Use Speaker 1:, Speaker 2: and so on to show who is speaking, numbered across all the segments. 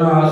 Speaker 1: জন্য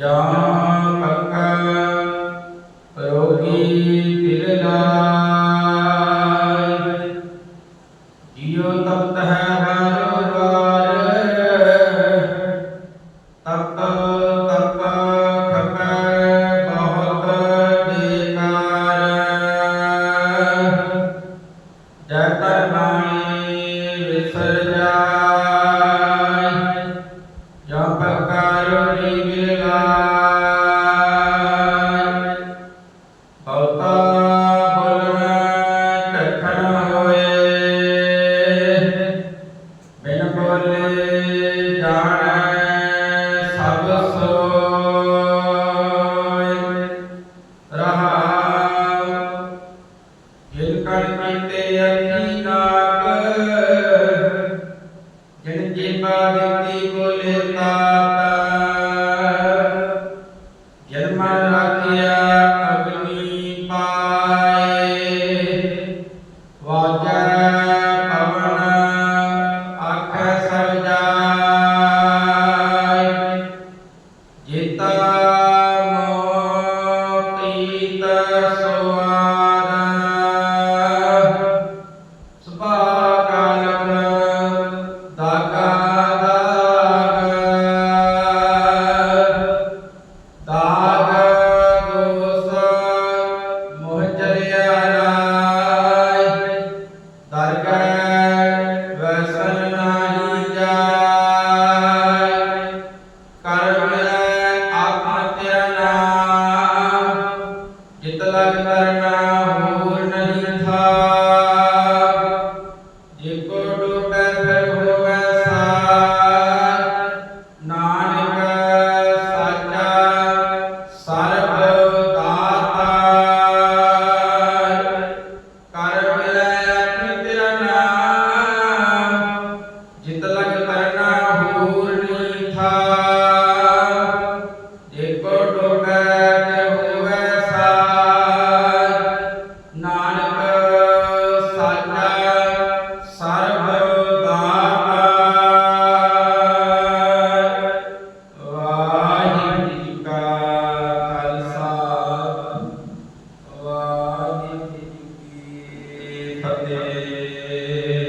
Speaker 1: ਜਾਂ ਪੱਕ ਰੋਗੀ ਪਿਲਲਾ ਜੀਉ ਤਪਤ ਹੈ ਅਖੀ ਨਾਕ ਜਨ ਜੀਵਾ ਦਿੱਤੀ ਬੋਲੇ ਤਾਤ ਜਨਮ ਰਾਖਿਆ ਅਗਨੀ ਪਾਏ। ਵਾਜਾ ਪਵਨ ਆਖ ਸਭ ਜਾਏ। ਜੇਤਾ ਮੋਤੀ ਤਸਵਾ Amém. ਫਤਿਹ